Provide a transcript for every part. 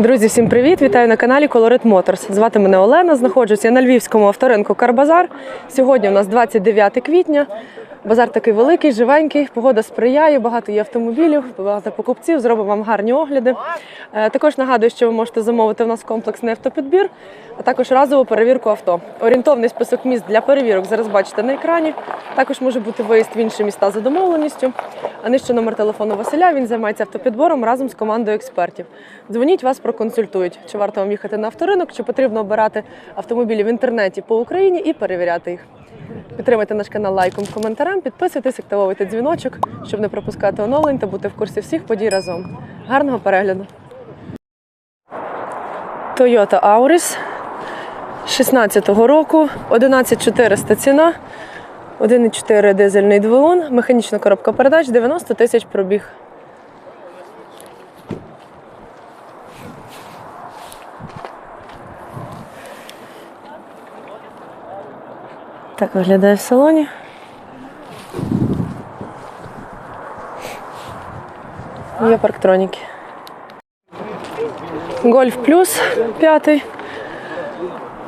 Друзі, всім привіт! Вітаю на каналі Colorit Motors. Звати мене Олена. Знаходжуся я на львівському авторинку Карбазар. Сьогодні у нас 29 квітня. Базар такий великий, живенький, погода сприяє, багато є автомобілів, багато покупців. Зробимо вам гарні огляди. Е, Також нагадую, що ви можете замовити у нас комплексний автопідбір, а також разову перевірку авто. Орієнтовний список міст для перевірок зараз бачите на екрані. Також може бути виїзд в інші міста за домовленістю. А нижче номер телефону Василя. Він займається автопідбором разом з командою експертів. Дзвоніть, вас проконсультують, чи варто вам їхати на авторинок, чи потрібно обирати автомобілі в інтернеті по Україні і перевіряти їх. Підтримайте наш канал лайком, коментарем, підписуйтесь, активовуйте дзвіночок, щоб не пропускати оновлень та бути в курсі всіх подій разом. Гарного перегляду! Toyota Auris 16-го року, 11400 ціна, 1,4 дизельний двигун, механічна коробка передач, 90 тисяч пробіг. Так виглядає в салоні. Є парктроніки. Гольф плюс п'ятий.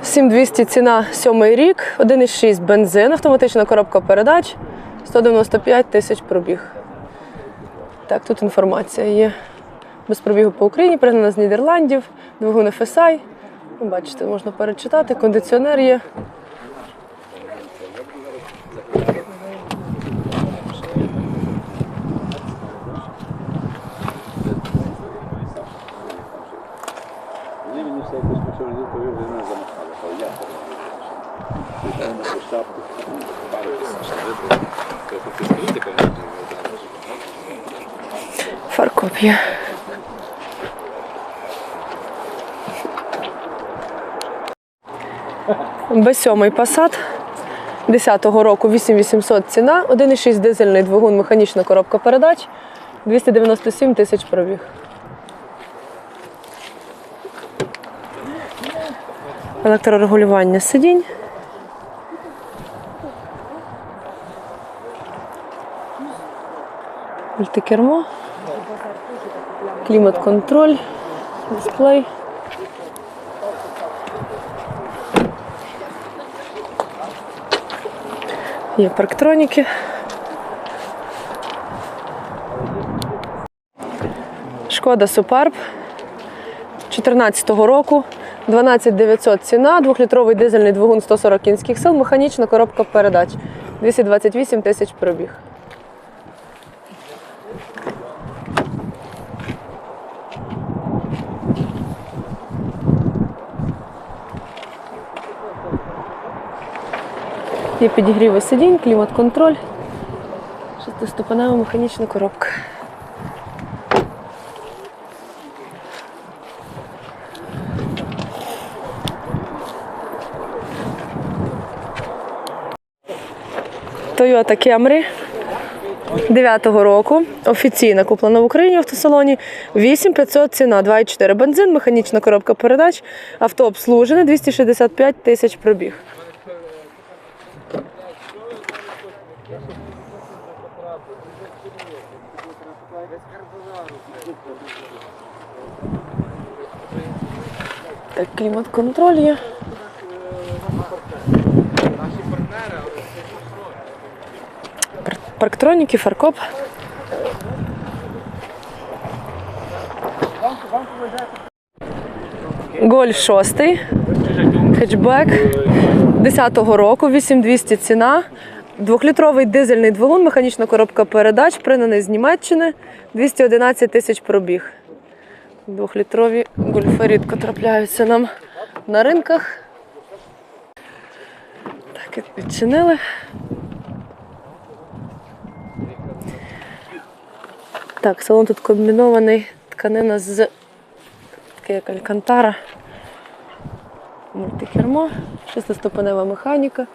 7200 ціна сьомий рік, 1,6 бензин, автоматична коробка передач, 195 тисяч пробіг. Так, тут інформація є. Без пробігу по Україні, пригнана з Нідерландів, двигун FSI. Бачите, можна перечитати, кондиціонер є. Є. Б7 Passat 10-го року 8800 ціна, 1,6 дизельний двигун, механічна коробка передач, 297 тисяч пробіг. Електрорегулювання сидінь. Мультикермо. Клімат-контроль, дисплей. Є парктроніки. Шкода Суперб 14-го року. 12900 ціна, двохлітровий дизельний двигун 140 кінських сил, механічна коробка передач. 228 тисяч пробіг. Є підігріви сидінь, клімат-контроль, шестиступенева механічна коробка. Toyota Camry 9-го року. Офіційно куплена в Україні в автосалоні. 8500 ціна, 2,4 бензин, механічна коробка передач, авто обслужене, 265 тисяч пробіг. Так, клімат-контроль є. Пар- Парктроніки, фаркоп. Гольф 6, хетчбек 10-го року, 8200 ціна. Двохлітровий дизельний двигун, механічна коробка передач, пригнаний з Німеччини, 211 тисяч пробіг. Двохлітрові гольфи рідко трапляються нам на ринках. Так, відчинили. Так, салон тут комбінований, тканина з таке як алькантара. Мультикермо, шестиступенева механіка,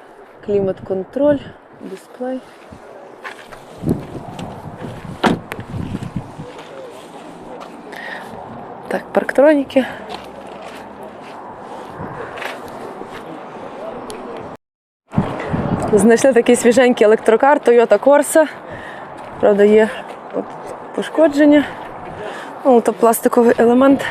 клімат-контроль, дисплей. Так, парктроніки. Знайшли такий свіженький електрокар Toyota Corsa. Правда, є пошкодження. Ну, то пластиковий елемент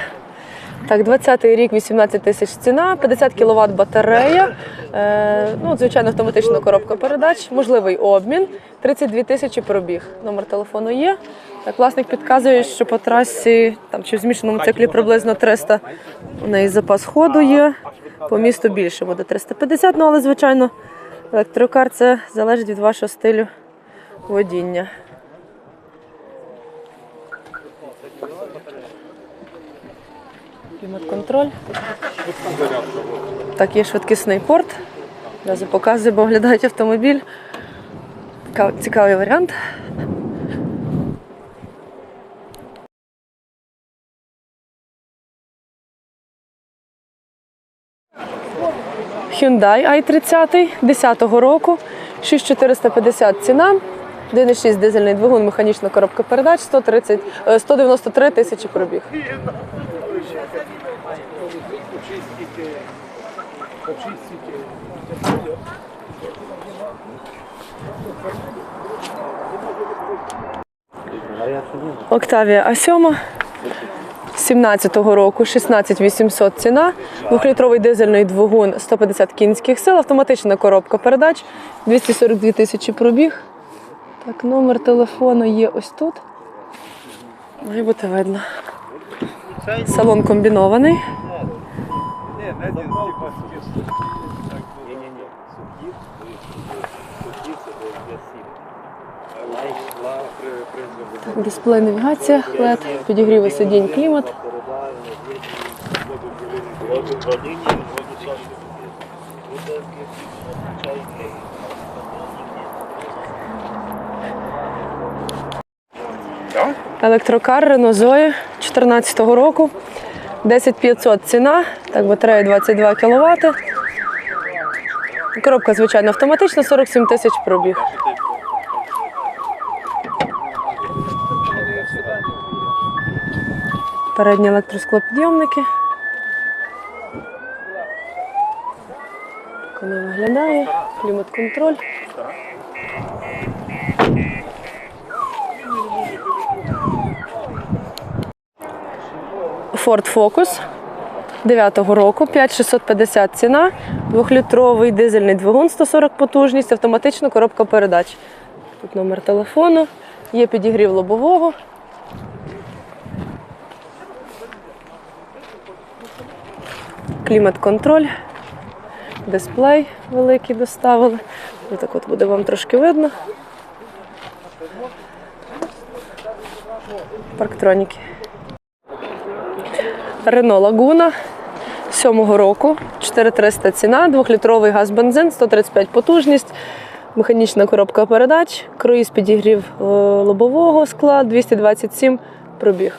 Так, 20-й рік, 18 тисяч ціна, 50 кВт батарея, е, ну, звичайно, автоматична коробка передач, можливий обмін, 32 тисячі пробіг. Номер телефону є. Так, власник підказує, що по трасі там, чи в змішаному циклі приблизно 300 у неї запас ходу є. По місту більше буде 350, ну але, звичайно, електрокар це залежить від вашого стилю водіння. Клімат-контроль. Так, є швидкісний порт. Одразу показую, бо оглядають автомобіль. Цікавий варіант. Hyundai i30 10-го року, 6450 ціна, 1,6 дизельний двигун, механічна коробка передач, 130, е, 193 тисячі пробіг. Октавія А7 17-го року 16800 ціна, двохлітровий дизельний двигун 150 кінських сил, автоматична коробка передач, 242 тисячі пробіг. Так, номер телефону є ось тут. Має бути видно. Салон комбінований. Дисплей навігація, LED, підігріви сидінь, клімат. Електрокар Renault Zoe 14-го року. 10500 ціна, так, батарея 22 кВт. Коробка, звичайно, автоматична, 47 тисяч пробіг. Передні електросклопідйомники. Так вона виглядає. Клімат-контроль. Focus 9-го року, 5650 ціна, двохлітровий дизельний двигун 140 потужність, автоматична коробка передач. Тут номер телефону, є підігрів лобового. Клімат-контроль, дисплей великий доставили. Так от буде вам трошки видно. Парктроніки. Рено Лагуна 7-го року, 4300 ціна, 2-літровий газ бензин, 135 потужність, механічна коробка передач, круїз підігрів е, лобового скла, 227 пробіг.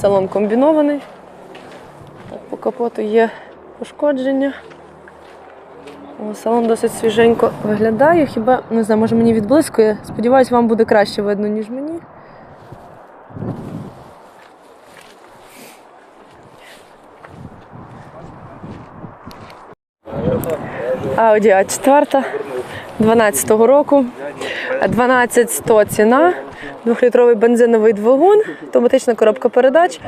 Салон комбінований. Капоту є пошкодження. Салон досить свіженько виглядає. Хіба не знаю, може мені відблискує. Сподіваюсь, вам буде краще видно, ніж мені. Audi A4 12-го року. 12100 ціна, двохлітровий бензиновий двигун, автоматична коробка передач,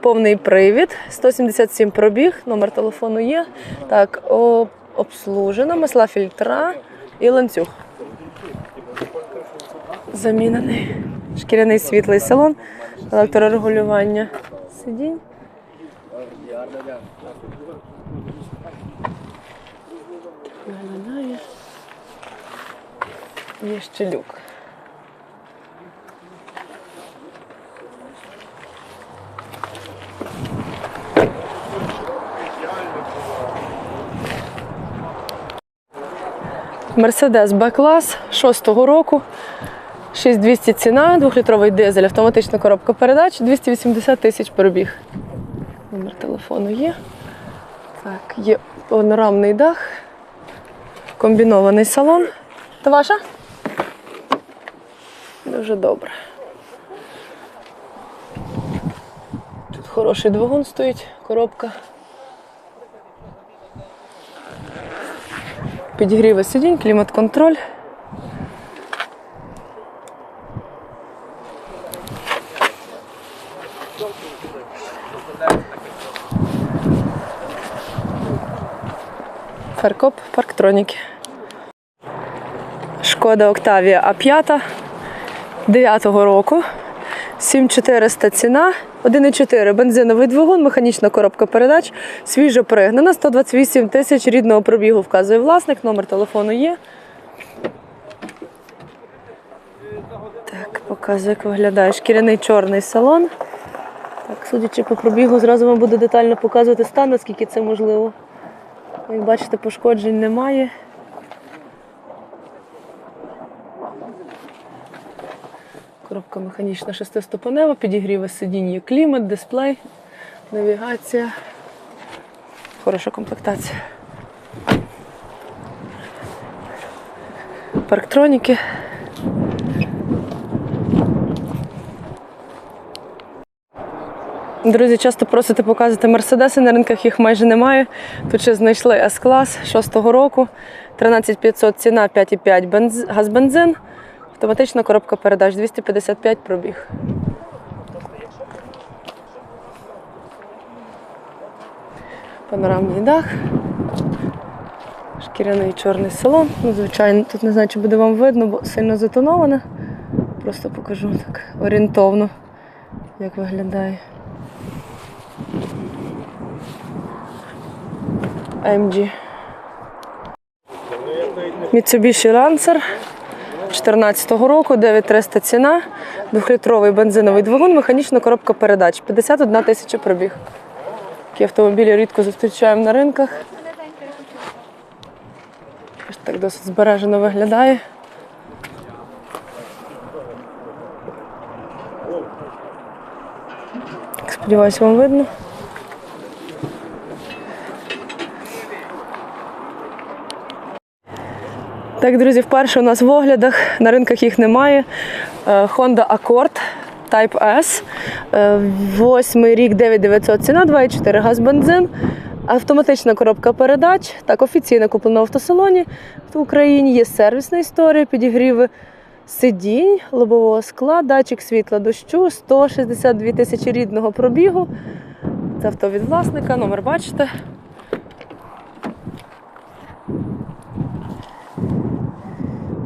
повний привід, 177 пробіг, номер телефону є. Так, обслужена, масла фільтра і ланцюг. Замінений. Шкіряний світлий салон, електрорегулювання сидінь. Виглядає. Є ще люк. Мерседес Б-клас 6-го року. 6200 ціна, 2-літровий дизель, автоматична коробка передач, 280 тисяч пробіг. Номер телефону є. Так, є панорамний дах, комбінований салон. Це ваша? Дуже добре. Тут хороший двигун стоїть, коробка. Підігріве сидінь, клімат-контроль. Фаркоп, парктроніки. Шкода Октавія А5. 9-го року. 7400 ціна, 1,4 бензиновий двигун, механічна коробка передач, свіжо пригнана, 128 тисяч рідного пробігу вказує власник, номер телефону є. Так, показую, як виглядає шкіряний чорний салон. Так, судячи по пробігу, зразу вам буду детально показувати стан, наскільки це можливо. Як бачите, пошкоджень немає. Коробка механічна шестиступенева, підігріви сидінь, є клімат, дисплей, навігація. Хороша комплектація. Парктроніки. Друзі, часто просите показувати мерседеси, на ринках їх майже немає. Тут ще знайшли С-клас 6-го року, 13500 ціна, 5,5 бенз... газ-бензин, автоматична коробка передач, 255 пробіг. Панорамний дах, шкіряний чорний салон. Ну, звичайно, тут не знаю, чи буде вам видно, бо сильно затоноване. Просто покажу так орієнтовно, як виглядає. AMG. Mitsubishi Lancer 14-го року, 9300 ціна, двохлітровий бензиновий двигун, механічна коробка передач, 51 тисяча пробіг. Такі автомобілі рідко зустрічаємо на ринках. Ось так досить збережено виглядає. Сподіваюся, вам видно. Так, друзі, вперше у нас в оглядах, на ринках їх немає. Е, Honda Accord Type S. Е, Восьмий рік 9900 ціна, 2,4 газ бензин. Автоматична коробка передач. Так, офіційно куплена в автосалоні в Україні. Є сервісна історія, підігріви сидінь, лобового скла, датчик світла дощу, 162 тисячі рідного пробігу. Це авто від власника, номер бачите.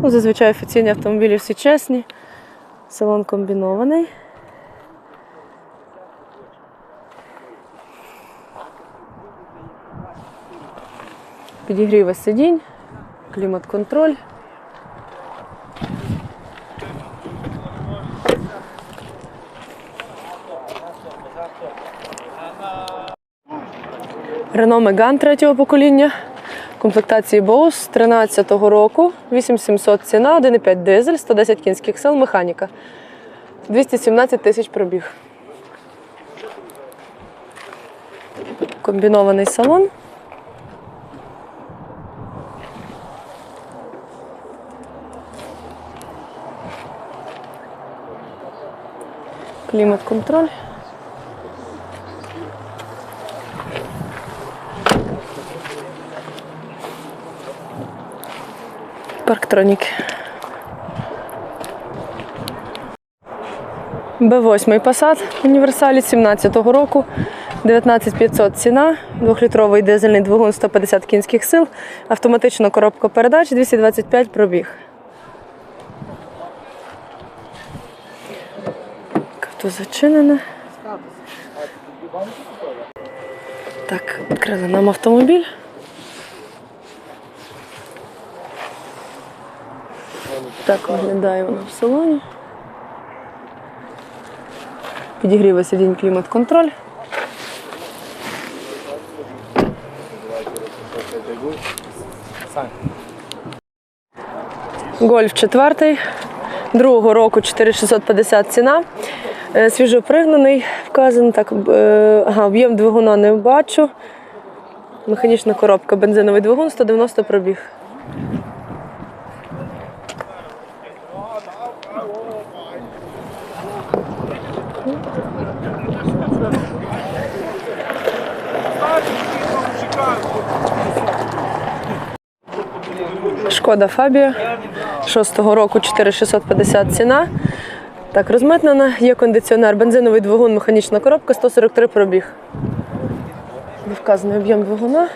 Ну, зазвичай офіційні автомобілі всі чесні. Салон комбінований. Підігріви сидінь, клімат-контроль. Renault Megane третього покоління. Комплектації Bose 13-го року, 8700 ціна, 1,5 дизель, 110 кінських сил, механіка. 217 тисяч пробіг. Комбінований салон. Клімат-контроль. Парктроніки. Б8 Passat універсалі 17-го року, 19500 ціна, двохлітровий дизельний двигун 150 кінських сил, автоматична коробка передач 225 пробіг. Авто зачинене. Так, відкрили нам автомобіль. Так виглядає вона в салоні. Підігріви сидінь клімат-контроль. Гольф четвертий, другого року 4650 ціна. Е, Свіжопригнаний, вказано так. е, Ага, об'єм двигуна не бачу. Механічна коробка, бензиновий двигун, 190 пробіг. Шкода Фабія. 6-го року 4650 ціна. Так, розмитнена, є кондиціонер, бензиновий двигун, механічна коробка, 143 пробіг. Вказаний об'єм двигуна.